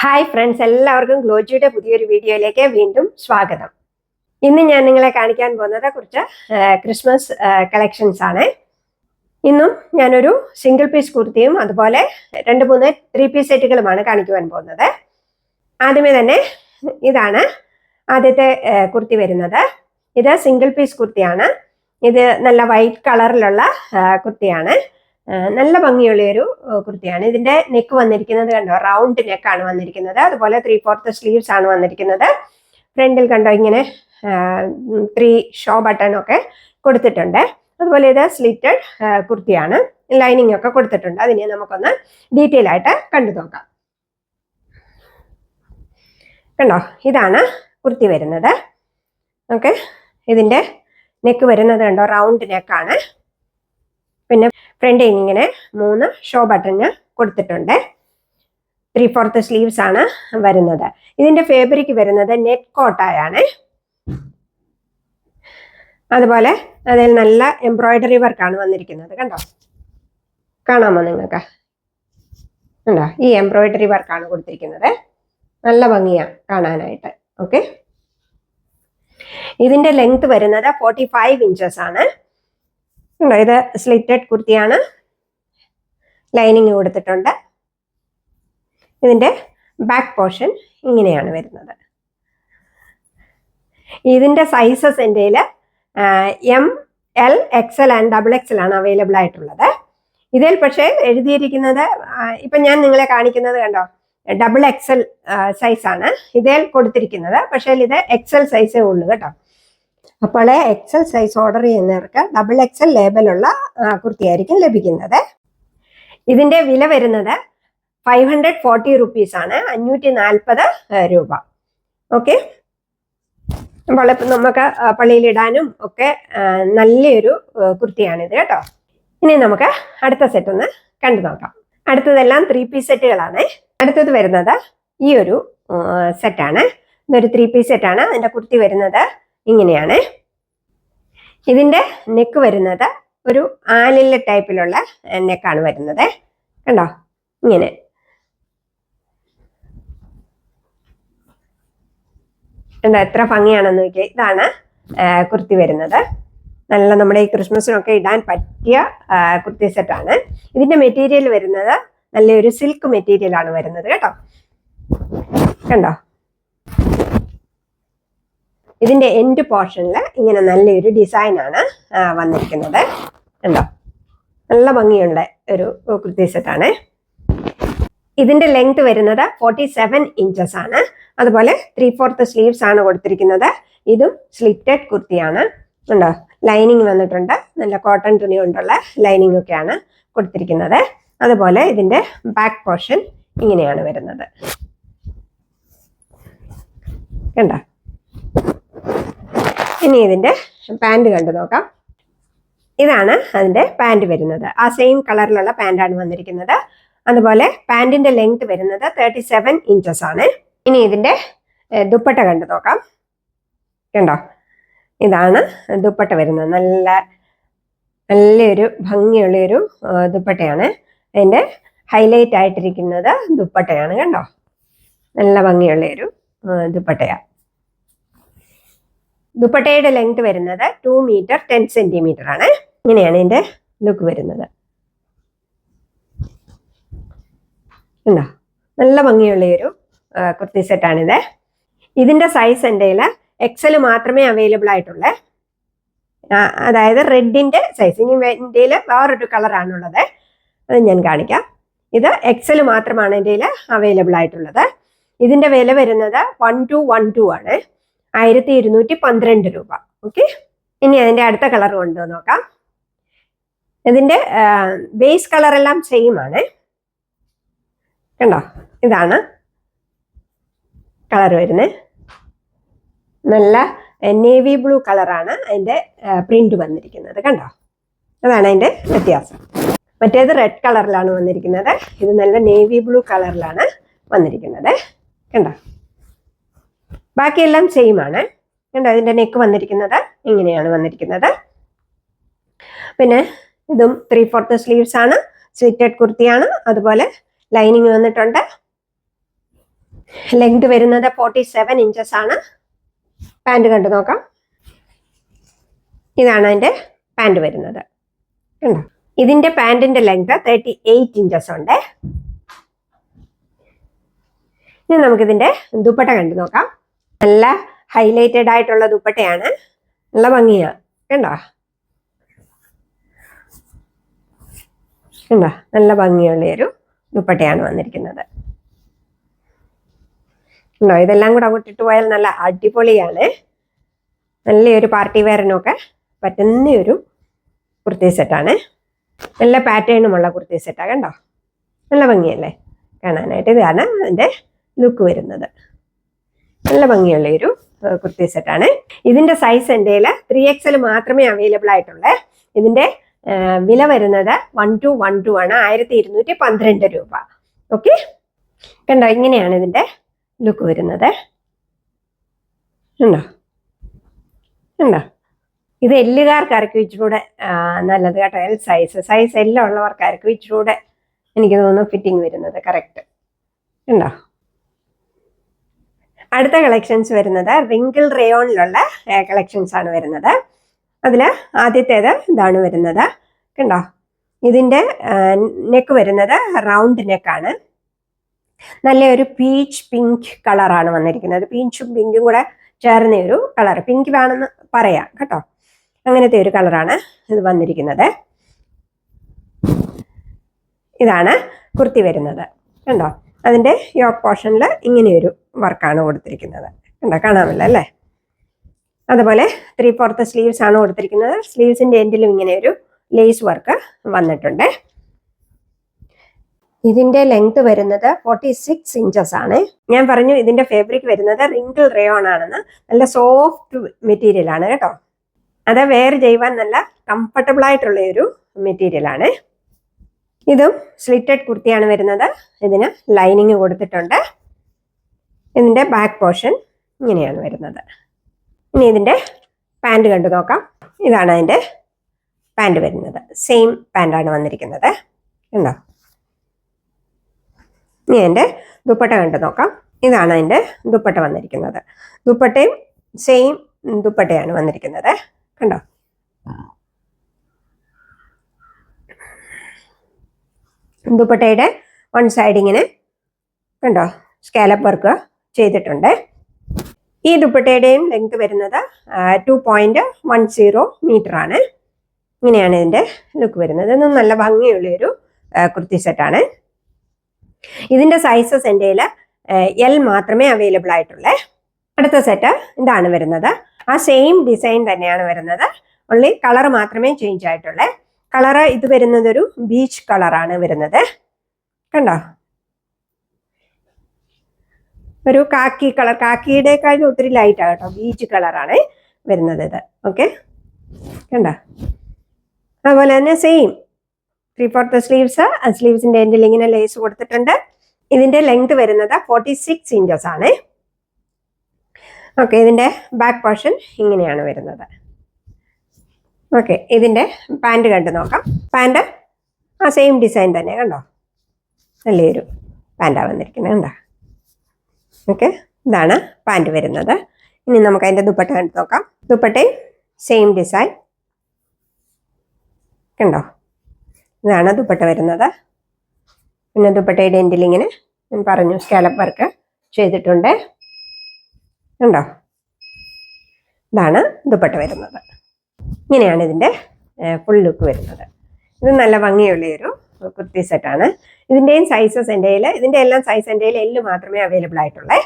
Hi friends എല്ലാവർക്കും ഗ്ലോജിയുടെ പുതിയൊരു വീഡിയോയിലേക്ക് വീണ്ടും സ്വാഗതം. ഇന്ന് ഞാൻ നിങ്ങളെ കാണിക്കാൻ പോകുന്നത് കുറച്ച് ക്രിസ്മസ് കളക്ഷൻസ് ആണ്. ഇന്നും ഞാനൊരു സിംഗിൾ പീസ് കുർത്തിയും അതുപോലെ രണ്ട് മൂന്ന് ത്രീ പീസ് സെറ്റുകളുമാണ് കാണിക്കുവാൻ പോകുന്നത്. ആദ്യമേ തന്നെ ഇതാണ് ആദ്യത്തെ കുർത്തി വരുന്നത്. ഇത് സിംഗിൾ പീസ് കുർത്തിയാണ്. ഇത് നല്ല വൈറ്റ് കളറിലുള്ള കുർത്തിയാണ്. നല്ല ഭംഗിയുള്ളൊരു കുർത്തിയാണ്. ഇതിന്റെ നെക്ക് വന്നിരിക്കുന്നത് കണ്ടോ? റൗണ്ട് നെക്കാണ് വന്നിരിക്കുന്നത്. അതുപോലെ ത്രീ ഫോർത്ത് സ്ലീവ്സ് ആണ് വന്നിരിക്കുന്നത്. ഫ്രണ്ടിൽ കണ്ടോ ഇങ്ങനെ ത്രീ ഷോ ബട്ടൺ ഒക്കെ കൊടുത്തിട്ടുണ്ട്. അതുപോലെ ഇത് സ്ലിറ്റഡ് കുർത്തിയാണ്. ലൈനിങ് ഒക്കെ കൊടുത്തിട്ടുണ്ട്. അതിനെ നമുക്കൊന്ന് ഡീറ്റെയിൽ ആയിട്ട് കണ്ടു നോക്കാം. കണ്ടോ? ഇതാണ് കുർത്തി വരുന്നത്. ഓക്കെ? ഇതിന്റെ നെക്ക് വരുന്നത് കണ്ടോ? റൗണ്ട് നെക്കാണ് പിന്നെ ഫ്രണ്ട് ഇങ്ങനെ മൂന്ന് ഷോ ബട്ടണ് കൊടുത്തിട്ടുണ്ട്. ത്രീ ഫോർത്ത് സ്ലീവ്സ് ആണ് വരുന്നത്. ഇതിന്റെ ഫേബ്രിക് വരുന്നത് നെറ്റ് കോട്ടായാണ് അതുപോലെ അതിൽ നല്ല എംബ്രോയിഡറി വർക്കാണ് വന്നിരിക്കുന്നത്. കണ്ടോ? കാണാമോ നിങ്ങൾക്ക്? കണ്ടോ? ഈ എംബ്രോയിഡറി വർക്കാണ് കൊടുത്തിരിക്കുന്നത്. നല്ല ഭംഗിയാണ് കാണാനായിട്ട്. ഓക്കെ ഇതിന്റെ ലെങ്ത് വരുന്നത് ഫോർട്ടി ഫൈവ് ഇഞ്ചസ് ആണ്. ഉണ്ടോ? ഇത് സ്ലിറ്റഡ് കുർത്തിയാണ്. ലൈനിങ് കൊടുത്തിട്ടുണ്ട്. ഇതിന്റെ ബാക്ക് പോർഷൻ ഇങ്ങനെയാണ് വരുന്നത്. ഇതിന്റെ സൈസസ് എന്റെ M L XL and double XL ആണ് അവൈലബിൾ ആയിട്ടുള്ളത്. ഇതിൽ പക്ഷേ എഴുതിയിരിക്കുന്നത് ഇപ്പം ഞാൻ നിങ്ങളെ കാണിക്കുന്നത് കണ്ടോ? ഡബിൾ എക്സൽ സൈസ് ആണ്. ഇതിൽ കൊടുത്തിരിക്കുന്നത്. പക്ഷേ ഇത് എക്സൽ സൈസേ ഉള്ളൂ കേട്ടോ. അപ്പോൾ എക്സൽ സൈസ് ഓർഡർ ചെയ്യുന്നവർക്ക് ഡബിൾ എക്സൽ ലേബലുള്ള കുർത്തിയായിരിക്കും ലഭിക്കുന്നത്. ഇതിന്റെ വില വരുന്നത് ഫൈവ് ഹൺഡ്രഡ് ഫോർട്ടി റുപ്പീസ് ആണ് അഞ്ഞൂറ്റി നാൽപ്പത് രൂപ. ഓക്കെ അപ്പോൾ നമുക്ക് പള്ളിയിലിടാനും ഒക്കെ നല്ലൊരു കുർത്തിയാണിത് കേട്ടോ. ഇനി നമുക്ക് അടുത്ത സെറ്റ് ഒന്ന് കണ്ടു നോക്കാം. അടുത്തതെല്ലാം ത്രീ പീസ് സെറ്റുകളാണ് അടുത്തത് വരുന്നത് ഈ ഒരു സെറ്റാണ് ഇതൊരു ത്രീ പീസ് സെറ്റാണ് അതിന്റെ കുർത്തി വരുന്നത് ഇങ്ങനെയാണ്. ഇതിന്റെ നെക്ക് വരുന്നത് ഒരു ആലില്ല ടൈപ്പിലുള്ള നെക്കാണ് വരുന്നത്. കണ്ടോ? ഇങ്ങനെ. കണ്ടോ എത്ര ഭംഗിയാണെന്ന് നോക്കിയാൽ ഇതാണ് കുർത്തി വരുന്നത്. നല്ല നമ്മുടെ ഈ ക്രിസ്മസിനൊക്കെ ഇടാൻ പറ്റിയ കുർത്തി സെറ്റാണ് ഇതിന്റെ മെറ്റീരിയൽ വരുന്നത് നല്ലൊരു സിൽക്ക് മെറ്റീരിയൽ ആണ് വരുന്നത്. കേട്ടോ? കണ്ടോ? ഇതിന്റെ എൻഡ് പോർഷനിൽ ഇങ്ങനെ നല്ലൊരു ഡിസൈനാണ് വന്നിരിക്കുന്നത്. ഉണ്ടോ നല്ല ഭംഗിയുള്ള ഒരു കുർത്തി സെറ്റാണ് ഇതിന്റെ ലെങ്ത് വരുന്നത് ഫോർട്ടി സെവൻ ഇഞ്ചസ് ആണ്. അതുപോലെ ത്രീ ഫോർത്ത് സ്ലീവ്സ് ആണ് കൊടുത്തിരിക്കുന്നത്. ഇതും സ്ലിറ്റഡ് കുർത്തിയാണ്. ഉണ്ടോ ലൈനിങ് വന്നിട്ടുണ്ട്. നല്ല കോട്ടൺ തുണി കൊണ്ടുള്ള ലൈനിങ് ഒക്കെയാണ് കൊടുത്തിരിക്കുന്നത്. അതുപോലെ ഇതിന്റെ ബാക്ക് പോർഷൻ ഇങ്ങനെയാണ് വരുന്നത്. കണ്ടോ? ഇനി ഇതിന്റെ പാന്റ് കണ്ടു നോക്കാം. ഇതാണ് അതിന്റെ പാന്റ് വരുന്നത്. ആ സെയിം കളറിലുള്ള പാന്റാണ് വന്നിരിക്കുന്നത്. അതുപോലെ പാന്റിന്റെ ലെങ്ത് വരുന്നത് തേർട്ടി സെവൻ ഇഞ്ചസ് ആണ്. ഇനി ഇതിന്റെ ദുപ്പട്ട കണ്ടു നോക്കാം. കണ്ടോ? ഇതാണ് ദുപ്പട്ട വരുന്നത്. നല്ല നല്ലൊരു ഭംഗിയുള്ളൊരു ദുപ്പട്ടയാണ്. അതിന്റെ ഹൈലൈറ്റ് ആയിട്ടിരിക്കുന്നത് ദുപ്പട്ടയാണ്. കണ്ടോ? നല്ല ഭംഗിയുള്ളൊരു ഒരു ദുപ്പട്ടയാണ് ദുപ്പട്ടയുടെ ലെങ്ത് വരുന്നത് ടു മീറ്റർ ടെൻ സെന്റിമീറ്റർ ആണ്. ഇങ്ങനെയാണ് ഇതിന്റെ ലുക്ക് വരുന്നത്. ഉണ്ടോ നല്ല ഭംഗിയുള്ള ഒരു കുർത്തി സെറ്റാണിത് ഇതിന്റെ സൈസ് എന്റെ എക്സൽ മാത്രമേ അവൈലബിൾ ആയിട്ടുള്ളൂ. അതായത് റെഡിന്റെ സൈസ് ഇനി ഇന്ത്യയിൽ വേറൊരു കളറാണുള്ളത് അത് ഞാൻ കാണിക്കാം. ഇത് എക്സൽ മാത്രമാണ് എന്റെ അവൈലബിൾ ആയിട്ടുള്ളത്. ഇതിന്റെ വില വരുന്നത് വൺ ടു വൺ ടു ആണ്. ആയിരത്തി ഇരുന്നൂറ്റി പന്ത്രണ്ട് രൂപ. ഓക്കെ ഇനി അതിന്റെ അടുത്ത കളർ കൊണ്ട് നോക്കാം. ഇതിന്റെ ബേസ് കളർ എല്ലാം സെയിം ആണ്. കണ്ടോ? ഇതാണ് കളർ വരുന്നത് നല്ല നേവി ബ്ലൂ കളറാണ് അതിന്റെ പ്രിന്റ് വന്നിരിക്കുന്നത്. കണ്ടോ? അതാണ് അതിന്റെ വ്യത്യാസം. മറ്റേത് റെഡ് കളറിലാണ് വന്നിരിക്കുന്നത്. ഇത് നല്ല നേവി ബ്ലൂ കളറിലാണ് വന്നിരിക്കുന്നത്. കണ്ടോ? ബാക്കിയെല്ലാം സെയിം ആണ്. കണ്ടോ? അതിന്റെ നെക്ക് വന്നിരിക്കുന്നത് ഇങ്ങനെയാണ് വന്നിരിക്കുന്നത്. പിന്നെ ഇതും ത്രീ ഫോർത്ത് സ്ലീവ്സ് ആണ്. സ്വിറ്റഡ് കുർത്തിയാണ്. അതുപോലെ ലൈനിങ് വന്നിട്ടുണ്ട്. ലെങ്ത് വരുന്നത് ഫോർട്ടി സെവൻ ഇഞ്ചസ് ആണ്. പാന്റ് കണ്ടു നോക്കാം. ഇതാണ് അതിന്റെ പാന്റ് വരുന്നത്. കണ്ടോ? ഇതിന്റെ പാൻറിന്റെ ലെങ്ത് തേർട്ടി എയ്റ്റ് ഇഞ്ചസ് ഉണ്ട്. ഇനി നമുക്കിതിന്റെ ദുപ്പട്ട കണ്ടു നോക്കാം. നല്ല ഹൈലൈറ്റഡ് ആയിട്ടുള്ള ദുപ്പട്ടയാണ്. നല്ല ഭംഗിയാ. കണ്ടോ? കണ്ടോ? നല്ല ഭംഗിയുള്ള ഒരു ദുപ്പട്ടയാണ് വന്നിരിക്കുന്നത്. ഉണ്ടോ ഇതെല്ലാം കൂടെ അങ്ങോട്ട് ഇട്ട് പോയാൽ നല്ല അടിപൊളിയാണ്. നല്ലൊരു പാർട്ടി വെയറിനൊക്കെ പറ്റുന്ന ഒരു കുർത്തി സെറ്റാണ് നല്ല പാറ്റേണുമുള്ള കുർത്തി സെറ്റാണ് കണ്ടോ? നല്ല ഭംഗിയല്ലേ? കാണാനായിട്ട് ഇതാണ് അതിന്റെ ലുക്ക് വരുന്നത്. നല്ല ഭംഗിയുള്ള ഒരു കുർത്തി സെറ്റാണ് ഇതിന്റെ സൈസ് എന്റെ ത്രീ എക്സൽ മാത്രമേ അവൈലബിൾ ആയിട്ടുള്ളൂ. ഇതിന്റെ വില വരുന്നത് വൺ ടു വൺ ടു ആണ്. ആയിരത്തി ഇരുന്നൂറ്റി പന്ത്രണ്ട് രൂപ. ഓക്കെ കണ്ടോ ഇങ്ങനെയാണ് ഇതിന്റെ ലുക്ക് വരുന്നത്. ഉണ്ടോ? ഉണ്ടോ? ഇത് എല്ലുകാർക്കായിരിക്കും ഇച്ചിരൂടെ നല്ലത് കേട്ടോ. എൽ സൈസ് സൈസ് എല്ലാം ഉള്ളവർക്കായിരിക്കും ഇച്ചിരൂടെ എനിക്ക് തോന്നുന്നു ഫിറ്റിംഗ് വരുന്നത് കറക്റ്റ് ഉണ്ടോ? അടുത്ത കളക്ഷൻസ് വരുന്നത് റിങ്കിൾ റേയോണിലുള്ള കളക്ഷൻസ് ആണ് വരുന്നത്. അതിൽ ആദ്യത്തേത് ഇതാണ് വരുന്നത്. കണ്ടോ? ഇതിന്റെ നെക്ക് വരുന്നത് റൗണ്ട് നെക്കാണ് നല്ല ഒരു പീച്ച് പിങ്ക് കളറാണ് വന്നിരിക്കുന്നത്. പീച്ചും പിങ്കും കൂടെ ചേർന്ന ഒരു കളർ പിങ്ക് വേണമെന്ന് പറയാം കേട്ടോ? അങ്ങനത്തെ ഒരു കളറാണ് ഇത് വന്നിരിക്കുന്നത്. ഇതാണ് കുർത്തി വരുന്നത്. കണ്ടോ? അതിന്റെ യോക്ക് പോർഷനിൽ ഇങ്ങനെയൊരു വർക്കാണ് കൊടുത്തിരിക്കുന്നത്. കണ്ടോ? കാണാമല്ലോ അല്ലേ? അതുപോലെ ത്രീ ഫോർത്ത് സ്ലീവ്സ് ആണ് കൊടുത്തിരിക്കുന്നത്. സ്ലീവ്സിന്റെ എൻഡിലും ഇങ്ങനെ ഒരു ലേസ് വർക്ക് വന്നിട്ടുണ്ട്. ഇതിന്റെ ലെങ്ത് വരുന്നത് ഫോർട്ടി സിക്സ് ഇഞ്ചസ് ആണ്. ഞാൻ പറഞ്ഞു ഇതിന്റെ ഫാബ്രിക് വരുന്നത് റിങ്കിൾ റയോൺ ആണെന്ന്. നല്ല സോഫ്റ്റ് മെറ്റീരിയൽ ആണ് കേട്ടോ. അത് വെയർ ചെയ്യുവാൻ നല്ല കംഫർട്ടബിൾ ആയിട്ടുള്ള ഒരു മെറ്റീരിയൽ ആണ്. ഇതും സ്ലിറ്റഡ് കുർത്തിയാണ് വരുന്നത്. ഇതിന് ലൈനിങ് കൊടുത്തിട്ടുണ്ട്. ഇതിന്റെ ബാക്ക് പോർഷൻ ഇങ്ങനെയാണ് വരുന്നത്. ഇനി ഇതിന്റെ പാന്റ് കണ്ടു നോക്കാം. ഇതാണ് അതിന്റെ പാന്റ് വരുന്നത്. സെയിം പാന്റാണ് വന്നിരിക്കുന്നത്. കണ്ടോ? ഇനി അതിന്റെ ദുപ്പട്ട കണ്ടു നോക്കാം. ഇതാണ് അതിന്റെ ദുപ്പട്ട വന്നിരിക്കുന്നത്. ദുപ്പട്ടയും സെയിം ദുപ്പട്ടയാണ് വന്നിരിക്കുന്നത്. കണ്ടോ? ദുപ്പട്ടയുടെ വൺ സൈഡ് ഇങ്ങനെ കണ്ടോ? സ്കാലപ്പ് വർക്ക് ചെയ്തിട്ടുണ്ട്. ഈ ദുപ്പട്ടയുടെയും ലെങ്ത് വരുന്നത് two point one zero metre ആണ്. ഇങ്ങനെയാണ് ഇതിന്റെ ലുക്ക് വരുന്നത്. ഇതും നല്ല ഭംഗിയുള്ളൊരു കുർത്തി സെറ്റാണ് ഇതിന്റെ സൈസസ് എന്റെ എൽ മാത്രമേ അവൈലബിൾ ആയിട്ടുള്ളേ. അടുത്ത സെറ്റ് ഇതാണ് വരുന്നത്. ആ സെയിം ഡിസൈൻ തന്നെയാണ് വരുന്നത്. ഉള്ളി കളർ മാത്രമേ ചേഞ്ച് ആയിട്ടുള്ളേ. കളറ് ഇത് വരുന്നത് ഒരു ബീച്ച് കളറാണ് വരുന്നത്. കണ്ടോ? ഒരു കാക്കി കളർ കാക്കിയുടെക്കാളും ഒത്തിരി ലൈറ്റാണ് കേട്ടോ ബീച്ച് കളറാണ് വരുന്നത് ഇത്. ഓക്കെ കണ്ടോ? അതുപോലെ തന്നെ സെയിം ത്രീ ഫോർത്ത് സ്ലീവ്സ് സ്ലീവ്സിന്റെ എൻഡിൽ ഇങ്ങനെ ലേസ് കൊടുത്തിട്ടുണ്ട്. ഇതിന്റെ ലെങ്ത് വരുന്നത് ഫോർട്ടി സിക്സ് ഇഞ്ചസ് ആണ്. ഓക്കെ ഇതിന്റെ ബാക്ക് പോർഷൻ ഇങ്ങനെയാണ് വരുന്നത്. ഓക്കെ ഇതിന്റെ പാന്റ് കണ്ട് നോക്കാം. പാന്റ് ആ സെയിം ഡിസൈൻ തന്നെ കണ്ടോ? നല്ലൊരു പാന്റാണ് വന്നിരിക്കുന്നത് കണ്ടോ? ഓക്കെ ഇതാണ് പാന്റ് വരുന്നത്. ഇനി നമുക്ക് അതിന്റെ ദുപ്പട്ട കണ്ട് നോക്കാം. ദുപ്പട്ടയും സെയിം ഡിസൈൻ കണ്ടോ? ഇതാണ് ദുപ്പട്ട വരുന്നത്. പിന്നെ ദുപ്പട്ടയുടെ എൻഡിൽ ഇങ്ങനെ ഞാൻ പറഞ്ഞു സ്കാലപ്പ് വർക്ക് ചെയ്തിട്ടുണ്ട്. കണ്ടോ? ഇതാണ് ദുപ്പട്ട വരുന്നത്. ഇങ്ങനെയാണ് ഇതിന്റെ ഫുൾ ലുക്ക് വരുന്നത്. ഇത് നല്ല ഭംഗിയുള്ള ഒരു കുർത്തി സെറ്റാണ്. ഇതിന്റെയും സൈസസ് എന്റെ കയ്യിൽ ഇതിന്റെ എല്ലാം സൈസ് എന്റെ കയ്യിൽ എല്ല് മാത്രമേ അവൈലബിൾ ആയിട്ടുള്ളേ.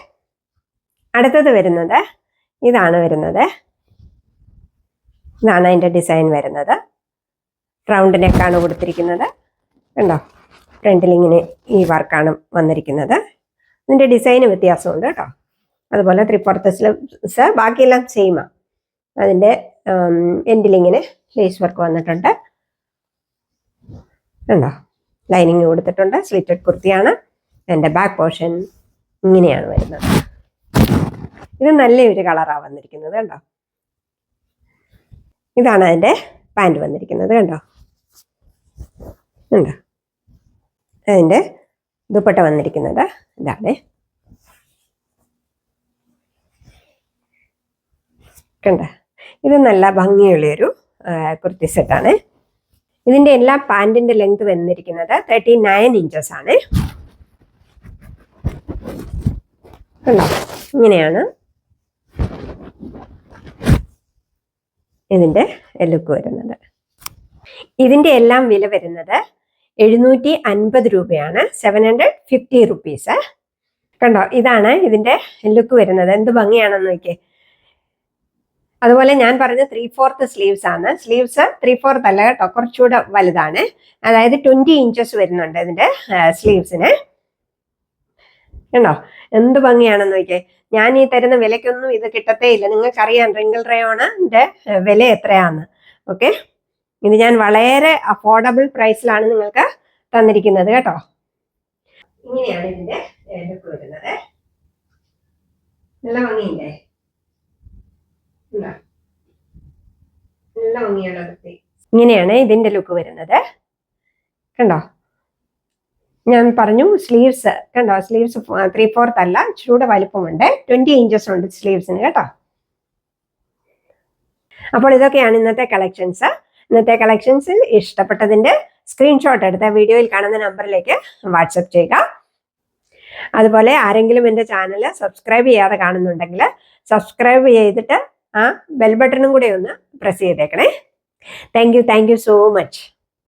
അടുത്തത് വരുന്നത് ഇതാണ് വരുന്നത്. ഇതാണ് അതിന്റെ ഡിസൈൻ വരുന്നത്. റൗണ്ട് നെക്കാണ് കൊടുത്തിരിക്കുന്നത്. കണ്ടോ? ഫ്രണ്ടിൽ ഇങ്ങനെ ഈ വർക്കാണ് വന്നിരിക്കുന്നത്. ഇതിന്റെ ഡിസൈന് വ്യത്യാസമുണ്ട് കേട്ടോ. അതുപോലെ ത്രിപ്പുറത്ത് സ്ലിപ്സ് ബാക്കിയെല്ലാം സെയിമാണ് അതിന്റെ എൻഡിലിങ്ങിന് ലേസ് വർക്ക് വന്നിട്ടുണ്ട്. ഉണ്ടോ ലൈനിങ് കൊടുത്തിട്ടുണ്ട്. സ്ലിറ്റഡ് കുർത്തിയാണ്. എന്റെ ബാക്ക് പോർഷൻ ഇങ്ങനെയാണ് വരുന്നത്. ഇത് നല്ലൊരു കളറാണ് വന്നിരിക്കുന്നത് കണ്ടോ? ഇതാണ് അതിന്റെ പാന്റ് വന്നിരിക്കുന്നത് കണ്ടോ? ഉണ്ടോ അതിന്റെ ദുപ്പട്ട വന്നിരിക്കുന്നത്. ഇതാണ്. കണ്ടോ? ഇത് നല്ല ഭംഗിയുള്ളൊരു കുർത്തി സെറ്റാണ് ഇതിന്റെ എല്ലാ പാന്റിന്റെ ലെങ്ത് വന്നിരിക്കുന്നത് തേർട്ടി നയൻ ഇഞ്ചസ് ആണ്. കണ്ടോ? ഇങ്ങനെയാണ്. ഇതിന്റെ ലുക്ക് വരുന്നത്. ഇതിന്റെ എല്ലാം വില വരുന്നത് എഴുന്നൂറ്റി അൻപത് രൂപയാണ്. സെവൻ ഹൺഡ്രഡ് ഫിഫ്റ്റി റുപ്പീസ് കണ്ടോ? ഇതാണ് ഇതിന്റെ ലുക്ക് വരുന്നത്. എന്ത് ഭംഗിയാണെന്ന് നോക്കിയേ. അതുപോലെ ഞാൻ പറഞ്ഞ ത്രീ ഫോർത്ത് സ്ലീവ്സ് ആണ്. സ്ലീവ്സ് ത്രീ ഫോർത്ത് അല്ല കേട്ടോ കുറച്ചുകൂടെ വലുതാണ്. അതായത് ട്വന്റി ഇഞ്ചസ് വരുന്നുണ്ട് ഇതിന്റെ സ്ലീവ്സിന് കണ്ടോ? എന്ത് ഭംഗിയാണെന്ന് നോക്കിയേ. ഞാൻ ഈ തരുന്ന വിലയ്ക്കൊന്നും ഇത് കിട്ടത്തേ ഇല്ല. നിങ്ങൾക്കറിയാം റിങ്കിൾ റയോണിന്റെ വില എത്രയാന്ന്. ഓക്കെ? ഇത് ഞാൻ വളരെ അഫോർഡബിൾ പ്രൈസിലാണ് നിങ്ങൾക്ക് തന്നിരിക്കുന്നത് കേട്ടോ. ഇങ്ങനെയാണ് ഇതിന്റെ വരുന്നത്. നല്ല ഭംഗിയില്ലേ. ഇങ്ങനെയാണ് ഇതിന്റെ ലുക്ക് വരുന്നത്. കണ്ടോ? ഞാൻ പറഞ്ഞു സ്ലീവ്സ് കണ്ടോ? സ്ലീവ്സ് ത്രീ ഫോർത്ത് അല്ല ചൂട് വലിപ്പമുണ്ട്. ട്വന്റി ഇഞ്ചസ് ഉണ്ട് സ്ലീവ്സിന് കേട്ടോ? അപ്പോൾ ഇതൊക്കെയാണ് ഇന്നത്തെ കളക്ഷൻസ് ഇന്നത്തെ കളക്ഷൻസിൽ ഇഷ്ടപ്പെട്ടതിന്റെ സ്ക്രീൻഷോട്ട് എടുത്ത വീഡിയോയിൽ കാണുന്ന നമ്പറിലേക്ക് വാട്സപ്പ് ചെയ്യുക. അതുപോലെ ആരെങ്കിലും എന്റെ ചാനൽ സബ്സ്ക്രൈബ് ചെയ്യാതെ കാണുന്നുണ്ടെങ്കിൽ സബ്സ്ക്രൈബ് ചെയ്തിട്ട് ആ ബെൽ ബട്ടണും കൂടെ ഒന്ന് പ്രസ് ചെയ്തേക്കണേ. Thank you thank you so much